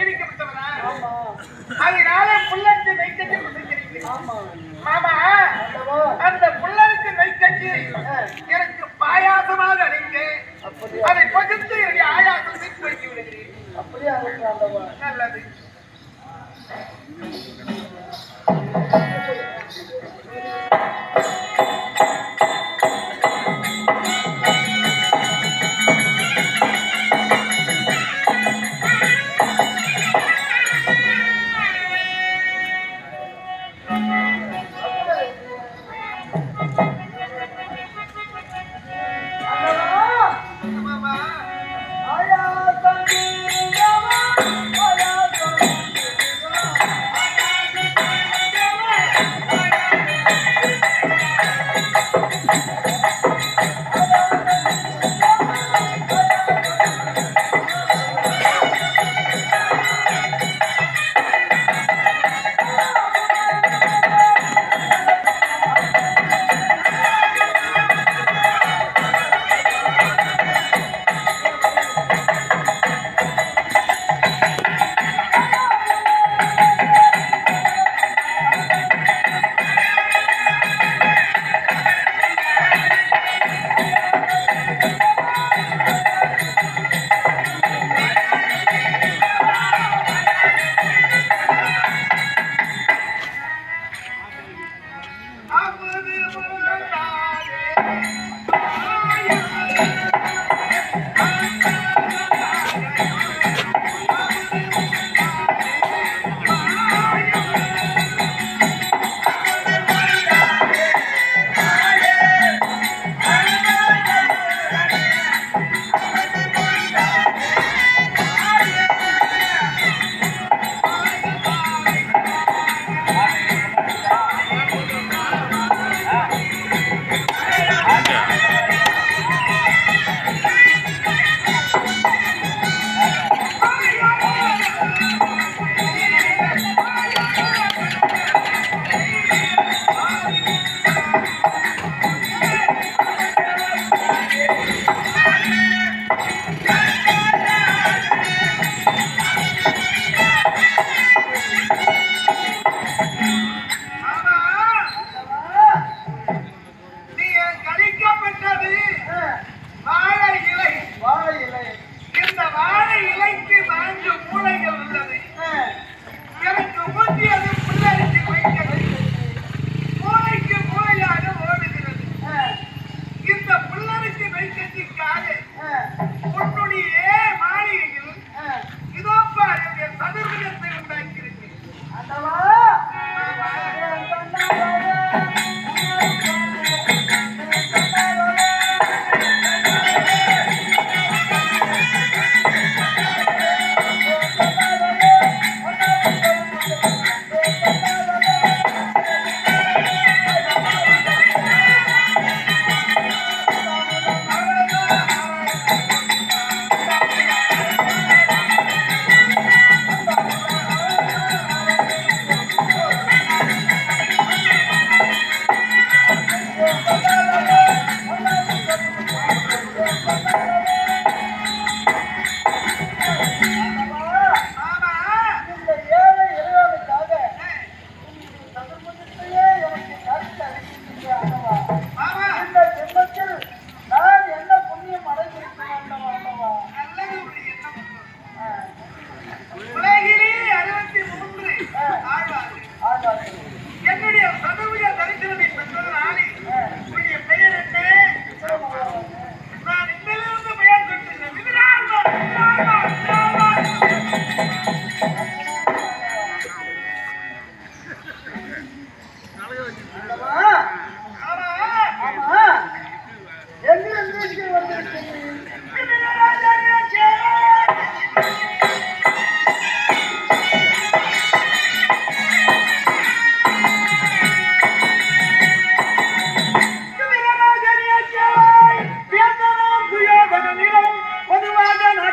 தெரிவிக்கப்பட்டவனா அதனால புல்லட்டு வைக்கட்டி மாமா அந்த புல்லருக்கு வைக்கட்டி எனக்கு பாயாசமாக அடைங்க அதை பகிர்ந்து என்னுடைய ஆயாசத்தை பெருக்கி விடுகிறேன். நல்லது.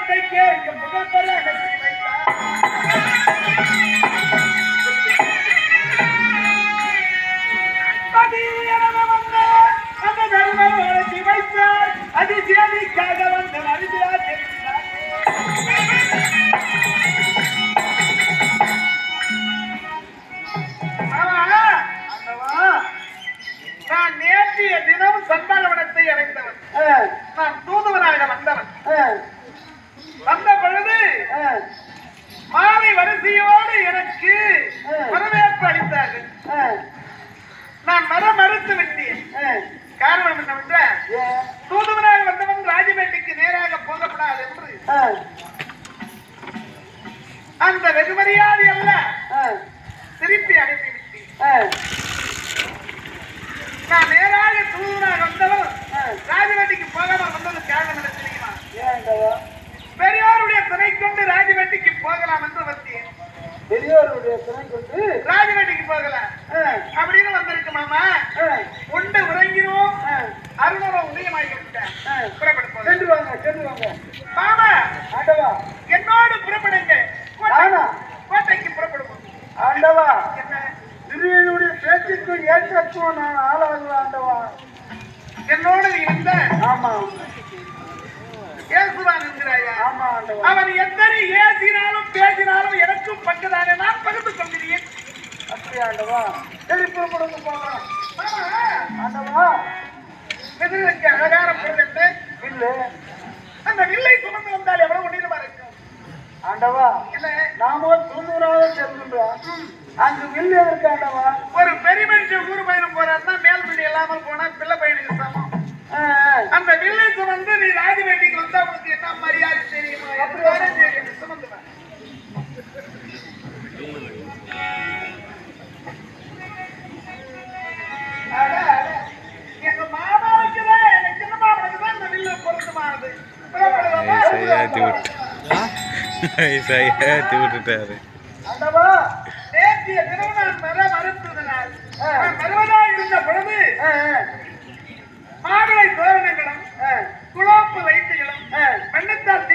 ಕೈ ಕೇಳಿ தூதுவனாக வந்தவன் ராஜபேட்டைக்கு நேராக போகப்படாது என்று. அந்த வெகுமரியாதை அல்ல. திருப்பி அனுப்பிவிட்டேன். ஆ, நான் நேராக தூதுவனாக வந்தவன் ஆ. ராஜபேட்டைக்கு போகாம வந்தது காரணம் என்ன தெரியுமா? பெரியோருடைய துணை கொண்டு ராஜபேட்டைக்கு போகலாம் என்று வந்தேன். பெரியோருடைய துணை கொண்டு ராஜபேட்டைக்கு போகலாம். ஏற்றத்துவம் நான் ஆளாகுவேன் ஆண்டவா. என்னோடு நீ வந்த ஆமா. ஏசுவான் என்கிறாயா? ஆமா ஆண்டவா. அவன் எத்தனை ஏசினாலும் பேசினாலும் எனக்கும் பங்குதானே நான் பகிர்ந்து கொள்கிறேன். அப்படி ஆண்டவா? சரி புறப்படுங்க போகலாம். ஆண்டவா. எதிர்க்கு அழகான பொருள் என்ன இல்ல. அந்த வில்லை சுமந்து வந்தால் எவ்வளவு நீளமா இருக்கும் ஆண்டவா என்ன நாம தூங்குறாக செல்கின்றோம் அங்கு வில் எதற்கு ஆண்டவா ஒரு பெரிய மனுஷன் ஊர் பயணம் போறாருன்னா மேல் வீடு இல்லாமல் போனா பிள்ளை பையனுக்கு சமம். அந்த வில்லை சுமந்து நீ ராஜவேட்டிக்கு வந்தா உனக்கு என்ன மரியாதை தெரியுமா அப்படியே தெரியும் சுமந்து வா. அட, அட. எங்க மாமாவுக்கு தான் எங்க சின்ன மாமனுக்கு தான் இந்த வில்லு பொருத்தமானது. ஏற்றி விட்டுட்டாரு. நேற்றைய தினம் நான் வர மறுத்ததனால் நான் வருவதாக இருந்த பொழுது மாவிளை தோரணங்களும் குழாப்பு ஆ, மண்ணத்தால்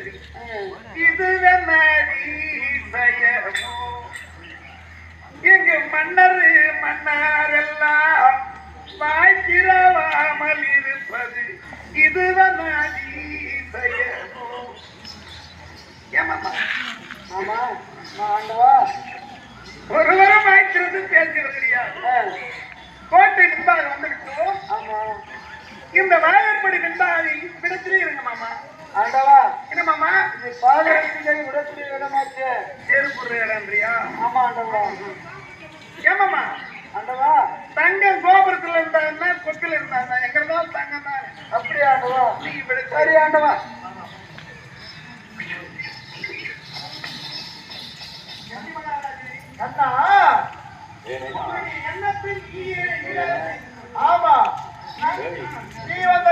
தெளிக்கிறார்கள் ஆ. இது அதிசயமோ எங்கு மன்னர் மன்னர் எல்லாம் வாய்க்கிறவாமல் இருப்பது இது அதிசயமோ ஏமாமா? ஆமா ஆண்டவா. ஒருவரும் வாய்க்கிறது பேசுகிறது கிடையாது கோட்டை முன்பாக வந்துவிட்டோம் ஆமா. இந்த வாயற்படி பின்பாக விடத்திலே இருங்க மாமா. ஆண்டவா. என்ன மாமா? இது பாதரத்திலே விடக்கூடிய இடமாச்சே சேருப்புற இடம்ன்றியா? ஆமா ஆண்டவா. ஏமாமா ஆண்டவா. தங்கம் கோபுரத்துல இருந்தாங்கன்னா கொக்கில் இருந்தாங்க எங்க இருந்தாலும் தங்கம் தான் அப்படி ஆண்டவா நீங்க விட சரி ஆண்டவா. தீயே நிழல். ஆமா. நீ வந்த